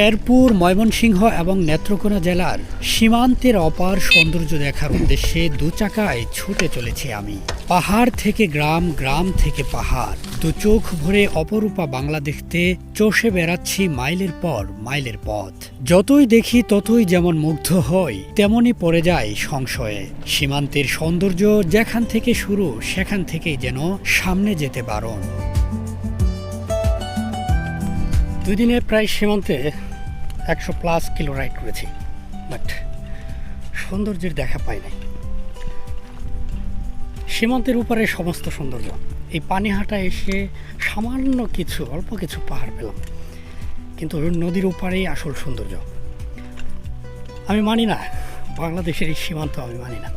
শেরপুর, ময়মনসিংহ এবং নেত্রকোনা জেলার সীমান্তের অপার সৌন্দর্য দেখার উদ্দেশ্যে দু চাকায় ছুটে চলেছি আমি। পাহাড় থেকে গ্রাম গ্রাম থেকে পাহাড়। দু চোখ ভরে অপরূপা বাংলা দেখতে, চষে বেড়াচ্ছি মাইলের পর মাইলের পথ। যতই দেখি ততই যেমন মুগ্ধ হই, তেমনই পড়ে যায় সংশয়ে। সীমান্তের সৌন্দর্য যেখান থেকে শুরু, সেখান থেকেই যেন সামনে যেতে বারণ। দুই দিনে প্রায় সীমান্তে একশো প্লাস কিলো রাইড করেছি। বাট সৌন্দর্যের দেখা পাই নাই। সীমান্তের উপরে সমস্ত সৌন্দর্য। এই পানিহাটা এসে সামান্য কিছু, অল্প কিছু পাহাড় পেলাম। কিন্তু নদীর ওপারেই আসল সৌন্দর্য। আমি মানি না, বাংলাদেশের এই সীমান্ত আমি মানি না।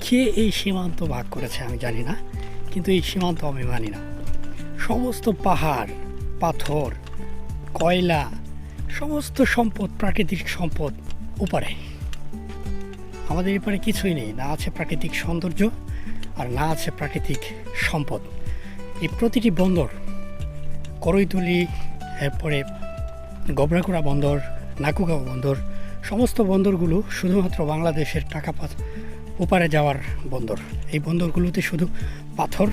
কে এই সীমান্ত ভাগ করেছে আমি জানি না, কিন্তু এই সীমান্ত আমি মানি না। সমস্ত পাহাড়, পাথর, কয়লা সমস্ত সম্পদ, প্রাকৃতিক সম্পদ উপরে। আমাদের এপারে কিছুই নেই। না আছে প্রাকৃতিক সৌন্দর্য আর না আছে প্রাকৃতিক সম্পদ। এই প্রতিটি বন্দর করইতুলি এরপরে গবরাকুড়া বন্দর, নাকুগাঁও বন্দর, সমস্ত বন্দরগুলো শুধুমাত্র বাংলাদেশের টাকা ওপারে যাওয়ার বন্দর। এই বন্দরগুলোতে শুধু পাথর,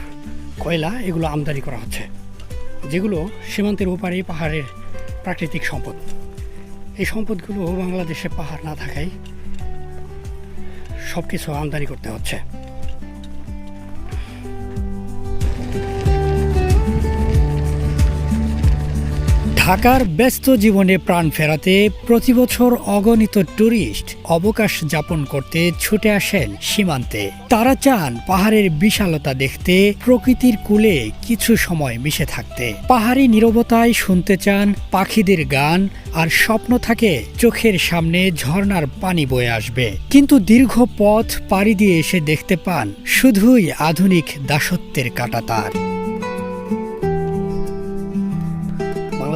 কয়লা এগুলো আমদানি করা হচ্ছে। যেগুলো সীমান্তের ওপারে পাহাড়ের প্রাকৃতিক সম্পদ। এই সম্পদগুলো বাংলাদেশে পাহাড় না থাকায় সব কিছু আমদানি করতে হচ্ছে। ঢাকার ব্যস্ত জীবনে প্রাণ ফেরাতে প্রতি বছর অগণিত ট্যুরিস্ট অবকাশ যাপন করতে ছুটে আসেন সীমান্তে। তারা চান পাহাড়ের বিশালতা দেখতে, প্রকৃতির কূলে কিছু সময় মিশে থাকতে। পাহাড়ি নীরবতায় শুনতে চান পাখিদের গান আর স্বপ্ন থাকে চোখের সামনে ঝর্ণার পানি বয়ে আসবে। কিন্তু দীর্ঘ পথ পাড়ি দিয়ে এসে দেখতে পান শুধুই আধুনিক দাসত্বের কাটাতার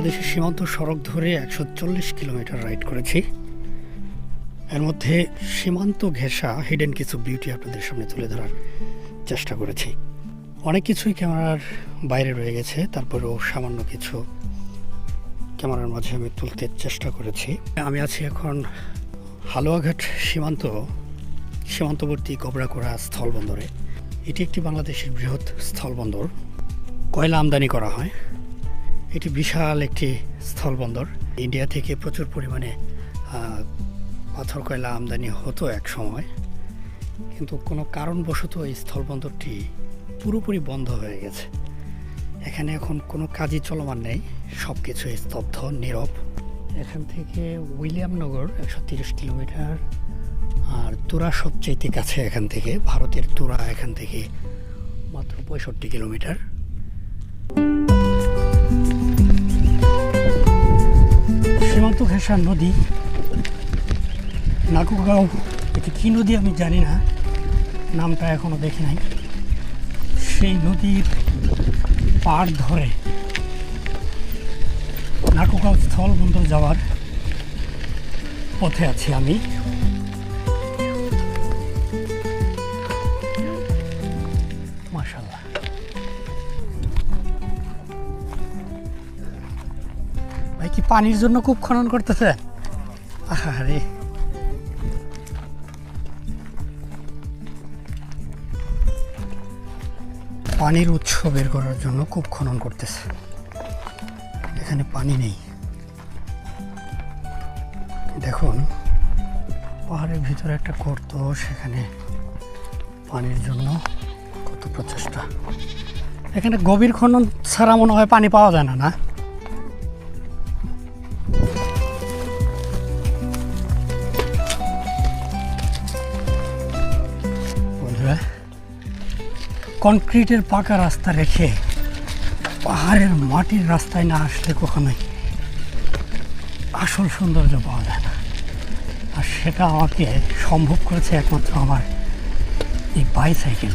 বাংলাদেশের সীমান্ত সড়ক ধরে একশো চল্লিশ কিলোমিটার রাইড করেছি। এর মধ্যে সীমান্ত ঘেঁষা হিডেন কিছু বিউটি আপনাদের সামনে তুলে ধরার চেষ্টা করেছি। অনেক কিছুই ক্যামেরার বাইরে রয়ে গেছে, তারপরেও সামান্য কিছু ক্যামেরার মাঝে আমি তুলতে চেষ্টা করেছি। আমি আছি এখন হালুয়াঘাট সীমান্ত, সীমান্তবর্তী কবরাকোড়া স্থলবন্দরে। এটি একটি বাংলাদেশের বৃহৎ স্থলবন্দর। কয়লা আমদানি করা হয়। এটি বিশাল একটি স্থলবন্দর। ইন্ডিয়া থেকে প্রচুর পরিমাণে পাথর, কয়লা আমদানি হতো এক সময়। কিন্তু কোনো কারণবশত এই স্থলবন্দরটি পুরোপুরি বন্ধ হয়ে গেছে। এখানে এখন কোনো কাজই চলমান নেই। সব কিছু স্তব্ধ, নীরব। এখান থেকে উইলিয়ামনগর একশো তিরিশ কিলোমিটার। আর তুরা সবচেয়ে কাছে এখান থেকে, ভারতের তুরা এখান থেকে মাত্র পঁয়ষট্টি কিলোমিটার। সীমান্ত ঘেঁষা নদী নাকুগাঁও এটি কী নদী আমি জানি না, নামটা এখনও দেখি নাই। সেই নদীর পার ধরে নাকুগাঁও স্থল বন্দর যাওয়ার পথে আছি আমি। ভাই কি পানির জন্য খুব খনন করতেছে? আরে পানির উৎস বের করার জন্য খুব খনন করতেছে। এখানে পানি নেই। দেখুন, পাহাড়ের ভিতরে একটা গর্ত, সেখানে পানির জন্য কত প্রচেষ্টা। এখানে গভীর খনন ছাড়া মনে হয় পানি পাওয়া যায় না না? কনক্রিটের পাকা রাস্তা রেখে পাহাড়ের মাটির রাস্তায় না আসলে কখনোই আসল সৌন্দর্য পাওয়া যায় না। আর সেটা আমাকে সম্ভব করেছে একমাত্র আমার এই বাইসাইকেল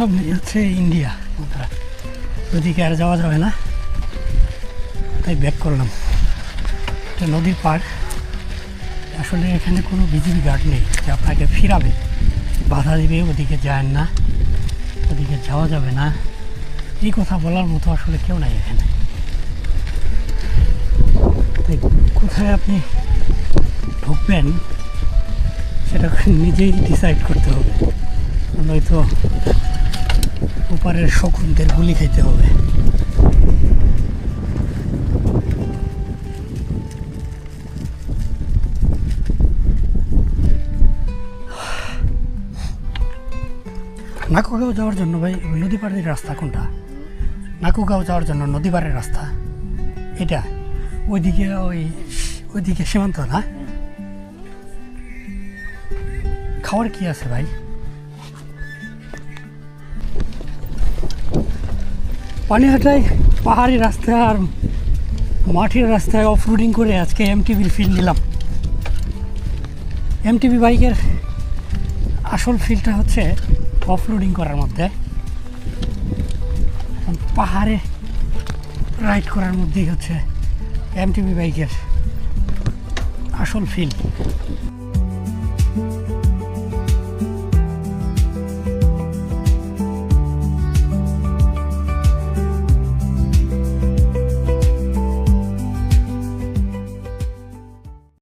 সামনে হচ্ছে ইন্ডিয়া। বন্ধুরা ওদিকে আর যাওয়া যাবে না। তাই ব্যাক করলাম। এটা নদীর পাড়। আসলে এখানে কোনো বিজিবি গার্ড নেই। যে আপনাকে ফিরাবে। বাধা দিবে, ওদিকে যায় না। ওদিকে যাওয়া যাবে না। এই কথা বলার মতো আসলে কেউ নাই এখানে। তাই কোথায় আপনি ঢুকবেন, সেটা নিজেই ডিসাইড করতে হবে। নয়তো ওপারের শকুনদের গুলি খাইতে হবে। নাকুগাঁও যাওয়ার জন্য ভাই নদী পাড়ের রাস্তা কোনটা? নাকুগাঁও যাওয়ার জন্য নদী পাড়ের রাস্তা। এটা? ওইদিকে ওই, ওইদিকে সীমান্ত না? খাওয়ার কি আছে ভাই? পানিহাটায় পাহাড়ি রাস্তা আর মাটির রাস্তায় অফ রোডিং করে আজকে এমটিভির ফিল নিলাম। এমটিভি বাইকের আসল ফিলটা হচ্ছে অফ রোডিং করার মধ্যে। পাহাড়ে রাইড করার মধ্যেই হচ্ছে এমটিভি বাইকের আসল ফিল